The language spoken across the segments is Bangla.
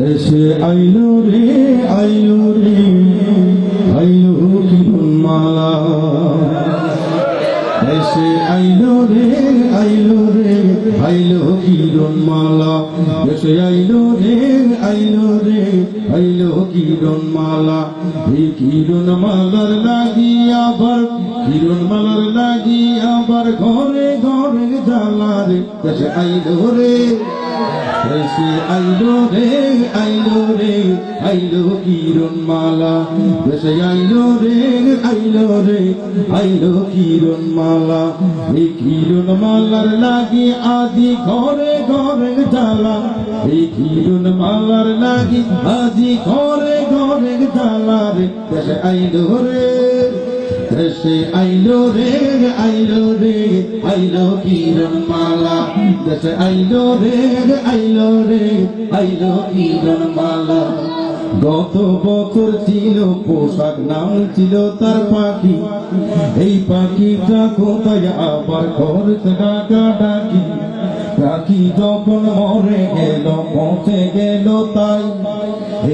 দেশে আইলো রে আইলো রে, আইলো মালা। দেশে আইলো রে আইলো রে, আইলো কিরণ মালা। দেশে আইলো রে আইলো রে, আইলো কিরণ মালা। এই কিরণ মালার লাগি আবার, কিরণ মালার লাগি আবার ঘরে ঘরে জ্বালা রে। দেশে আইলো রে দেশে আইলো রে আইলো রে, আইলো কিরণ মালা দেশে আইলো রে আইলো রে, আইলো কিরণ মালা এই কিরণ মালার লাগি আদি ঘরে ঘরে জ্বালা। এই কিরণ মালার লাগি আদি ঘরে ঘরে জ্বালা রে। দেশে আইলো রে দেশে আইলো রে আইলো রে, আইলো কিরণ মালা দেশে আইলো রে আইলো রে, আইলো কিরণ মালা গত বছর ছিল, পোশাক নাম ছিল তার পাখি। এই পাখিটা কোথায় আবার করতে ডাকা ডাকি? পাখি যখন মরে গেল, পৌঁছে গেল তাই।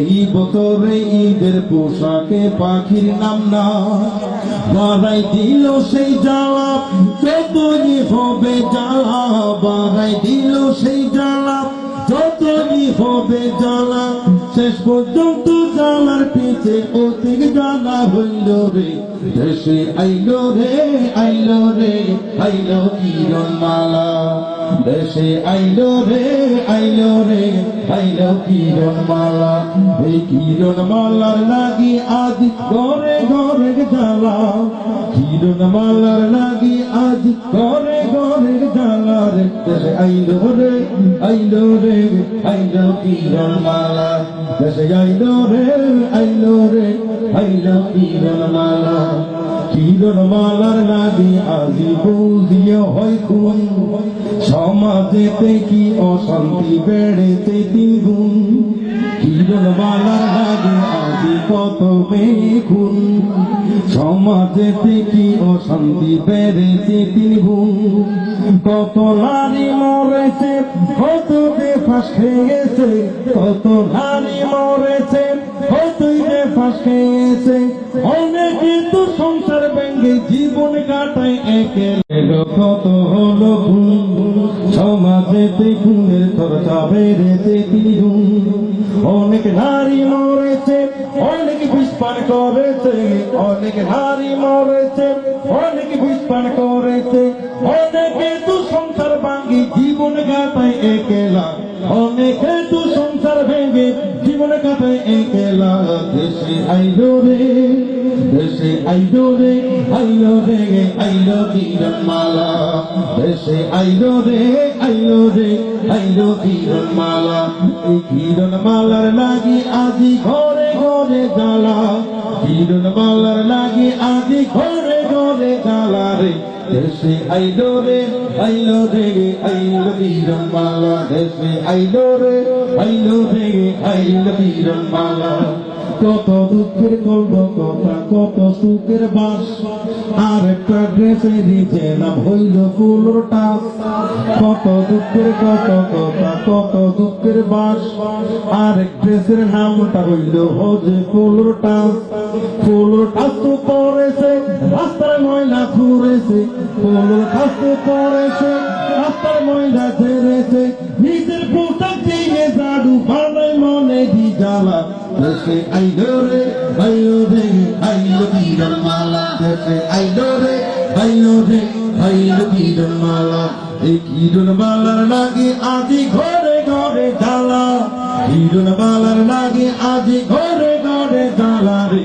এই বছরে ঈদের পোশাকে পাখির নাম না। বাড়াই দিল সেই জ্বালা, যতই হবে জ্বালা, বাড়াই দিল সেই জ্বালা, যতই হবে জ্বালা, শেষ পর্যন্ত জ্বালার পিছে অধিক জ্বালা হইল রে। দেশে আইলো রে আইলো রে, আইলো কিরণ মালা দেশে আইলো রে আইলো রে, আইলো কিরণ মালা এই কিরণ মালার লাগি আজ ঘরে ঘরে জ্বালা। কিরণ মালার লাগি আজ ঘরে ঘরে জ্বালা রে। আইলো রে আইলো রে, আইলো কিরণ মালা দেশে আইলো রে আইলো রে, আইলো কিরণ মালা। কিরণ মালার লাগি আজি বুঝিয়ে হয় খুন। সমাজেতে কি অশান্তি বেড়েছে তিন গুণ? কিরণ মালার লাগি আজি কত খুন? সমাজেতে কি অশান্তি বেড়েছে তিন গুণ? কত নারী মরেছে, কত বেফাস খেয়েছে, কত নারী মরেছে কতই বেফাস খেয়েছে অনেকে তো সংসার ভেঙে জীবন কাটায় একে। কত হলো খুন? সমাজেতে খুনের চর্চা বেড়েছে তিন অনেক নারী মরেছে, অনেক বিস্পান করেছে, অনেক নারী মরেছে, অনেক বিস্পান করেছে। অনেকে তো সংসার ভাঙ্গি জীবন গাতায় একেলা। অনেকে তো সংসার ভেঙে জীবন কাটায় একেলা দেশে আইলো রে, দেশে আইলো রে আইলো রে, আইলো কিরণ মালা দেশে আইলো রে আইলো রে, আইলো কিরণ মালা এই কিরণ মালার লাগি আজি ঘরে ঘরে জ্বালা। কিরণ মালার লাগি আজি ঘরে রে দেশে আইলো রে আইলো রে, আইলো কিরণ মালা দেশে আইলো রে আইলো রে, আইলো কিরণ মালা কত দুঃখের গল্প, কথা, কত সুখের বাস। আর একটা ড্রেসে দিতে নাম হইল ফুলোর টাস। কত দুঃখের কত কথা, কত দুঃখের বাস। আর এক ড্রেসের নামটা হইল হজে ফুলোর টাস। ফুলোর টাস তো রাস্তার ময়লা ঘুরেছে ফুলোর টাস পড়েছে রাস্তার ময়লা ছেড়েছে নিজের পোশাক দিয়ে জাদু বানাই মনে দি জ্বালা দেশে আইলো রে আইলো রে, আইলো কিরণ মালা দেশে আইলো রে আইলো রে, আইলো কিরণ মালা। এই কিরণ মালার লাগে আজি ঘরে ঘরে জ্বালা। কিরণ মালার লাগে আজি ঘরে ঘরে জ্বালা রে।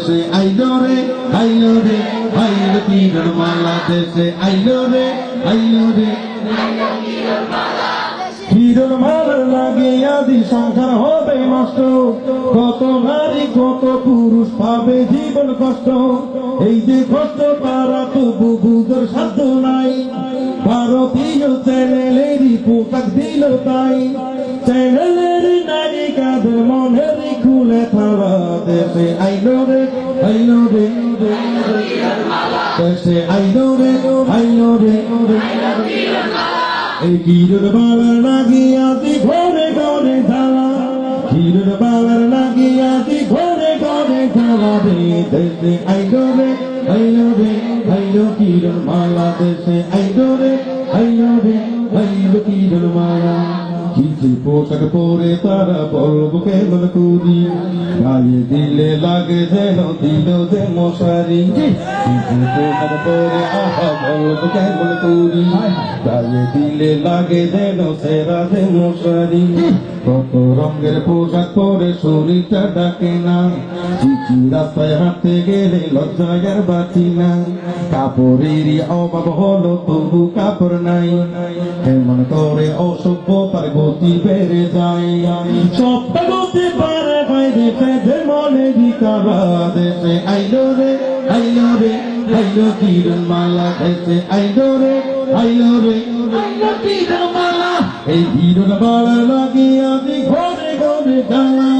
দেশে আইলো রে আইলো রে আইলো কিরণ মালা দেশে আইলো রে আইলো রে। কিরণ মালার লাগে দিন সংসার হবে নষ্ট। কত নারী, কত পুরুষ পাবে জীবন কষ্ট। এই যে কষ্ট তারা তবু বুঝর সাধ্য নাই। ভারতীয় চ্যানেলেরই পোশাক দিল তাই। চ্যানেলের নারী কাঁধে মনের খুলে থালা দেশে আইলো রে আইলো রে দেশে আইলো রে আইলো রে এই কিরুর বাবার লাগিয়াছি ঘরে ঘরে ধারা কিরুর বাবার লাগিয়াছি ঘরে ঘরে ধারা রে দেশে আইলো রে আইলো রে আইলো কিরুর মালা দেশে আইলো রে আইলো রে আইলো কিরুর মালা পোশাক পরে তারা বলব কেমন করি। গায়ে দিলে লাগে যেন, দিল যে মশারি। পোশাক পরে আহা বলব কেমন করি। গায়ে দিলে লাগে যেন, সেরা যে মশারি। কত রঙের পোশাক পরে শরীরটা ডাকে না। চিচি রাস্তায় হাঁটতে গেলে লজ্জায় আর বাঁচি না। কাপড়েরই অভাব হলো, তবু কাপড় নাই। এমন করে অসভ্যতার গতি বেড়ে যায় সবটা গতি পারে বাইরে পেঁধে মনে দিকারা আইলো রে আইলো রে, আইলো কিরণ মালা দেশে আইলো রে আইলো রে এই কিরণ মালা লাগিয়া দি ঘরে ঘরে জ্বালা।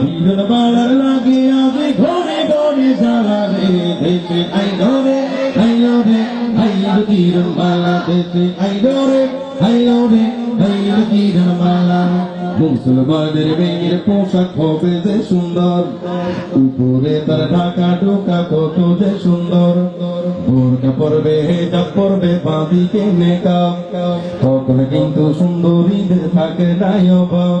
কিরণ মালা লাগিয়া দি ঘরে ঘরে জ্বালা রে দেশে আইলো রে আইলো রে, আইলো কিরণ মালা দেশে আইলো রে আইলো রে মুসলমানের মেয়ের পোশাক হবে যে সুন্দর। উপরে তার ঢাকা ঢোকা কত যে সুন্দর। বোরকা পরবে, হেজাব পরবে, বাঁদিকে নেকাব তখন কিন্তু সুন্দরীদের থাকে নাই অভাব।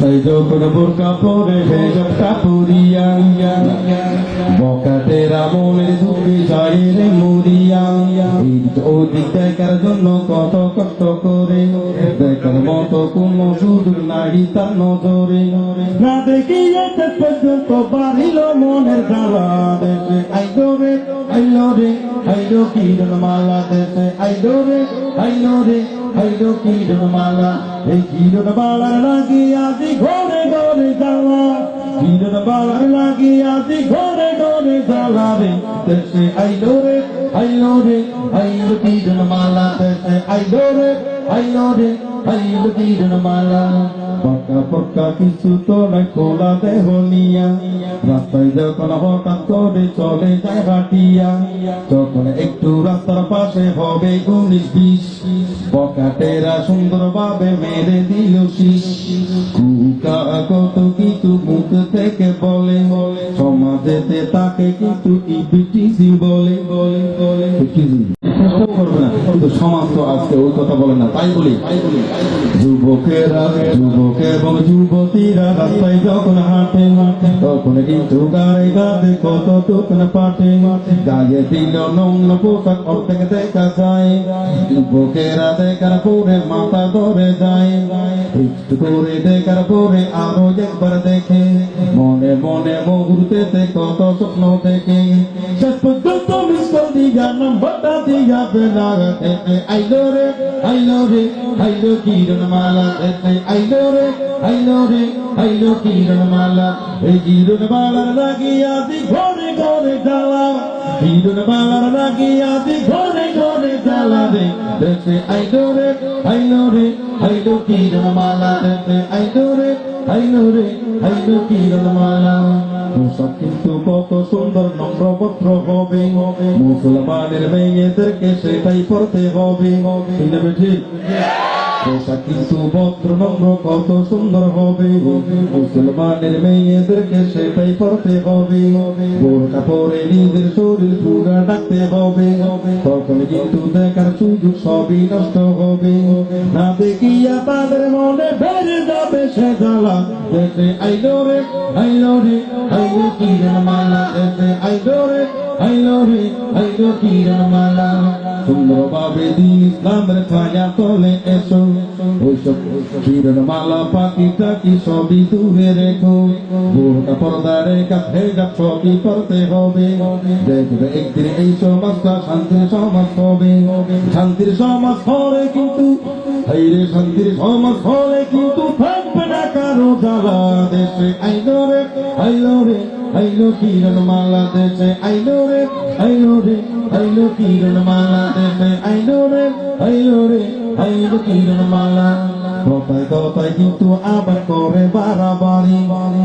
রাস্তায় যখন বোরকা পরে হেজবটা পরিয়া। বকাতেরা মনের দুঃখে যায় রে মরিয়া ওদিক দেখার জন্য কত কষ্ট করে। দেখার মতো কোন সুযোগ নাই তার নজরে। না দেখি পর্যন্ত বাড়িল মনের জ্বালা দেশে। আইলো রে আইলো রে, আইলো কিরণ মালা দেশে। আইলো রে আইলো রে। আইলো কিরণ মালা এই কিরণ মালার লাগে আজি ঘরে ঘরে জ্বালা। কিরণ মালার লাগে আজি ঘরে ঘরে জ্বালা রে, দেশে আইলো রে আইলো রে আইলো কিরণ মালা দেশে আইলো রে আইলো রে আইলো কিরণ মালা পক্কা পক্কা কিছু তোরা খোলা দেহ নিয়া। রাস্তায় যখন হঠাৎ করে চলে যায় হাটিয়া তখন একটু রাস্তার পাশে হবে উনিশ বিশ। পকাটেরা সুন্দর ভাবে মেরে দিল শীষ। কুকা কত কিছু মুখ থেকে বলে সমাজেতে তাকে কিন্তু ইবিটিসি বলে। বলে বলে চেষ্টা করবে না, কিন্তু সমাজ তো আজকে ওই কথা বলে না, তাই বলি। যুবকেরা, যুবক এবং যুবতীরা রাস্তায় যখন হাঁটে হাঁটে তখন কিন্তু গায়ে গায়ে কত দোকান পাটে গায়ে দিল নোংরা পোশাক অর্ধেক দেখা যায় যুবকেরা দেখার পরে মাথা ধরে যায় একটু করে দেখার পরে আরও একবার দেখে মনে মনে মুহূর্তেতে কত স্বপ্ন দেখে শেষ পর্যন্ত মিস কল দিয়া নম্বরটা দিয়া বেলা আইলো রে আইলো রে আইলো কিরণ মালা আইলো রে আইলো রে আইলো কিরণ মালা, এই কিরণ মালার লাগিয়া দি ঘরে ঘরে জ্বালা। কিরণ মালার ঘরে ঘরে জ্বালা রে রে রে কিরণ মালা রে রে কিরণ মালা। পোশাক কিন্তু কত সুন্দর হবে, মুসলমানের মেয়েদেরকে সেটাই পড়তে হবে। ঠিক পোশাক কিন্তু ভদ্র নম্র, কত সুন্দর হবে মুসলমানের মেয়েদেরকে সেটাই করতে হবে। বোরকা পরে নিজের শরীর পুরা ডাকতে হবে। তখন কিন্তু দেখার সুযোগ সবই নষ্ট হবে। না দেখিয়া তাদের মনে বেড়ে যাবে সে জ্বালা। দেশে আইলো রে আইলো রে, আইলো কিরণ মালা। দেশে আইলো রে আইলো রে আইলো কিরণ মালা। সুন্দরভাবে দিন ইসলামের ছায়া তলে এসো। ওইসব কিরণ মালা পাখি টাকি সবই দূরে রেখো। বোরকা পর্দা রেখা ভেজা সবই করতে হবে। দেখবে একদিন এই সমাজটা শান্তির সমাজ হবে। শান্তির সমাজ হলে কিন্তু এই রে শান্তির সমাজ হলে কিন্তু থাকবে না কারও জ্বালা দেশে। আইলো রে আইলো রে। আইলো কিরণ মালা দেশে আইলো রে আইলো রে আইলো কিরণ মালা দেশে আইলো রে আইলো রে আইলো কিরণ মালা কথায় কথায় কিন্তু আবার করে বাড়াবাড়ি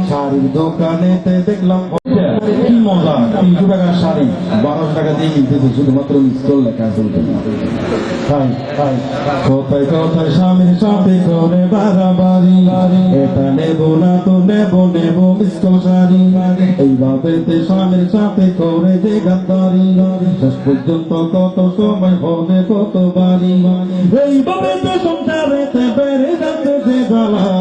শাড়ির দোকানেতে দেখলাম মজা তিনশো টাকা শাড়ি বারোশো টাকা দিয়ে কিনতেছে, শুধুমাত্র মিস করলে চলবে হাই হাই, কোথায় কোথায় স্বামীর সাথে করে বাড়াবাড়ি এটা নেব না তো নেব নেব মিসকল শাড়ি। এইভাবে স্বামীর সাথে করে যে গাদ্দারি শেষ পর্যন্ত কত সময় হবে কত বাড়ি? এইভাবে তে সংসারেতে বেড়ে যাচ্ছে জ্বালা।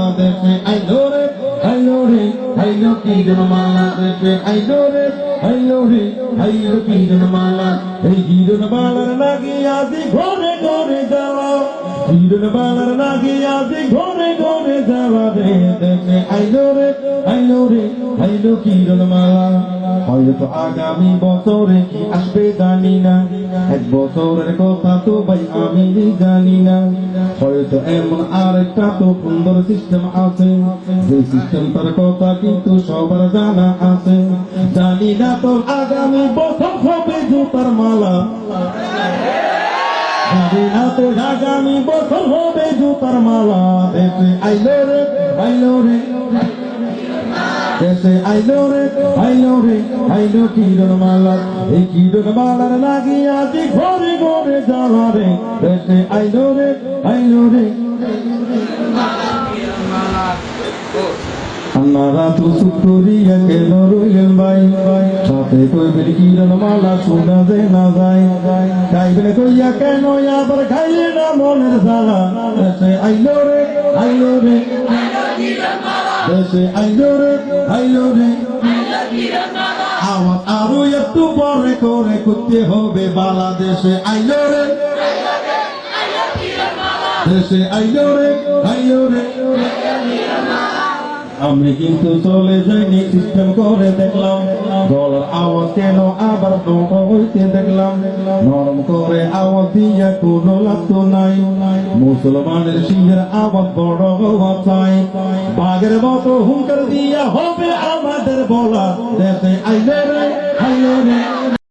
আইলো কি মালা দেশে আইলো রে আইলো রে আইলো কি মালা এই জীবনমালার মালার নাকি আজি ঘরে ঘরে যাওয়া গিরন মালার নাকি আজি ঘরে ঘরে যাওয়া রে দেশে আইলো রে আইলো রে আইলো কিরণ মালা হয়তো আগামী বছরে কি আসবে জানি না এক বছরের কথা তো ভাই আমি জানি না হয়তো এমন আর একটা তো সুন্দর সিস্টেম আছে যে সিস্টেমটার কথা কিন্তু সবার জানা আছে জানি না তো আগামী বছর হবে জুতার মালা জানি না তো আগামী বছর হবে জুতার মালা। দেশে আইলো রে আইলো রে। দেশে আইলো রে আইলো রে, আইলো কিরণ মালা এই কিরণ মালার লাগি আজি ঘরে ঘরে জ্বালা রে। দেশে আইলো রে আইলো রে। আপনারা তো সুপুরিয়া কেন রইলেন ভাই? সাথে কইবেন কিরণ মালা শোনা যে না যায়? গাইবেন কইয়া কেন আবার খাইলে না মনের জ্বালা? দেশে আইলো রে আইলো রে। দেশে আইলো রে আইলো রে। আওয়াজ আরও একটু পরে করে করতে হবে বাংলাদেশে আইলো রে। দেশে আইলো রে আইলো রে। আমি কিন্তু চলে যাইনি সিস্টেম করে দেখলাম। গলার আওয়াজ কেন আবার বড় হইতে দেখলাম। নরম করে আওয়াজ দিয়া কোনো লাগতো নাই। মুসলমানের সিংহের আওয়াজ বড় হওয়া চাই। বাঘের মতো হুঙ্কার দিয়া হবে আমাদের বলা। দেশে আইলে রে আইলে রে।